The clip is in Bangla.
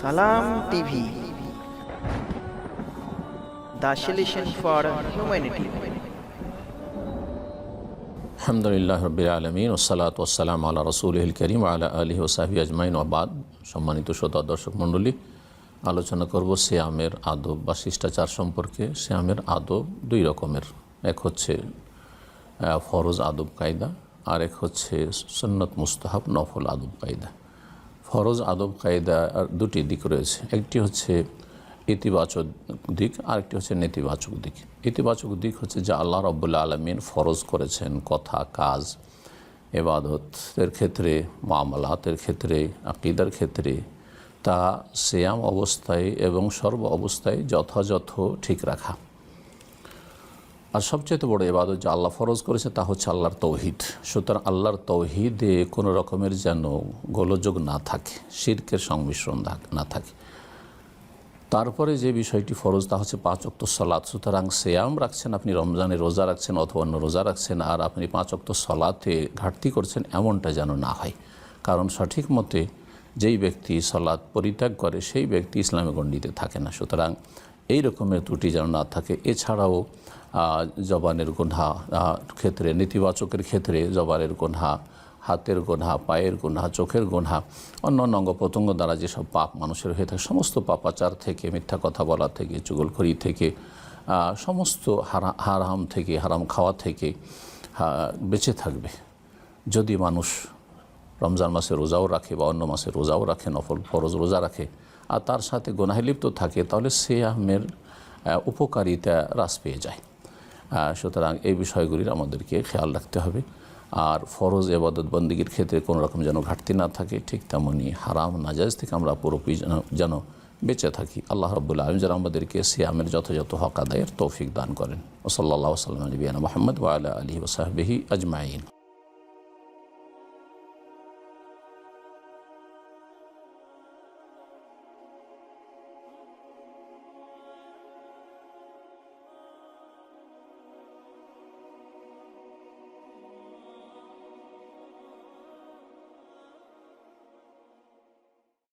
Salam TV. The solution for humanity. আলহামদুলিল্লাহ রবিল আলমিন ওসালাত ওসালাম আল্লাহ রসুল করিম, আলা আলহি ওসাহি আজমাইন ওবাদ সম্মানিত শ্রোতা, দর্শক, মণ্ডলী, আলোচনা করব শ্যামের আদব বা শিষ্টাচার সম্পর্কে। শ্যামের আদব দুই রকমের। এক হচ্ছে ফরজ আদব কায়দা, আর এক হচ্ছে সন্নত মুস্তাহাব নফল আদব কায়দা। ফরজ, আদব, কায়দা দুটি দিক রয়েছে। একটি হচ্ছে ইতিবাচক দিক, আরেকটি হচ্ছে নেতিবাচক দিক। ইতিবাচক দিক হচ্ছে যা আল্লাহ রব্বুল্লা আলমিন ফরজ করেছেন কথা, কাজ এবাদতের ক্ষেত্রে, মামলাতের ক্ষেত্রে, আকিদার ক্ষেত্রে। তা শ্যাম অবস্থায় এবং সর্ব অবস্থায় যথাযথ ঠিক রাখা। আর সবচেয়ে বড় এবাদত যে আল্লাহ ফরজ করেছে তা হচ্ছে আল্লাহর তৌহিদ। সুতরাং আল্লাহর তৌহিদে কোনো রকমের যেন গোলযোগ না থাকে, শির্কের সংমিশ্রণ না থাকে। তারপরে যে বিষয়টি ফরজ তা হচ্ছে পাঁচ অক্ত সলাৎ সুতরাং শ্যাম রাখছেন আপনি, রমজানে রোজা রাখছেন অথবা অন্য রোজা রাখছেন, আর আপনি পাঁচ অক্ত সলাতে ঘাটতি করছেন এমনটা যেন না হয়। কারণ সঠিক মতে যেই ব্যক্তি সলাৎ পরিত্যাগ করে, সেই ব্যক্তি ইসলামে গণ্ডিতে থাকে না। সুতরাং এই রকমের ত্রুটি যেন না থাকে। এছাড়াও জবানের গোনা ক্ষেত্রে, নেতিবাচকের ক্ষেত্রে জবানের গোনা হাতের গোনা পায়ের গোনা চোখের গোনা অন্য অন্য অঙ্গ প্রত্যঙ্গ দ্বারা যেসব পাপ মানুষের হয়ে থাকে, সমস্ত পাপাচার থেকে, মিথ্যা কথা বলা থেকে, চুগলখড়ি থেকে সমস্ত হারা, হারাম থেকে, হারাম খাওয়া থেকে বেঁচে থাকবে। যদি মানুষ রমজান মাসে রোজাও রাখে বা অন্য মাসে রোজাও রাখে, নফল ফরজ রোজা রাখে আর তার সাথে গোনাহে লিপ্ত থাকে, তাহলে সে আহমের উপকারিতা হ্রাস পেয়ে যায়। সুতরাং এই বিষয়গুলির আমাদেরকে খেয়াল রাখতে হবে। আর ফরজ এবাদত বন্দীগীর ক্ষেত্রে কোনো রকম যেন ঘাটতি না থাকে, ঠিক তেমনই হারাম নাজাজ থেকে আমরা পুরোপুরি যেন- যেন বেঁচে থাকি। আল্লাহ রব্বুল্লা আলম যেন আমাদেরকে সিয়ামের যথাযথ হক আদায়ের তৌফিক দান করেন। ওসল্লা সাল্লাম নবীনা মোহাম্মদ ওয়ালা আলী ওসাহবিহি আজমাইন।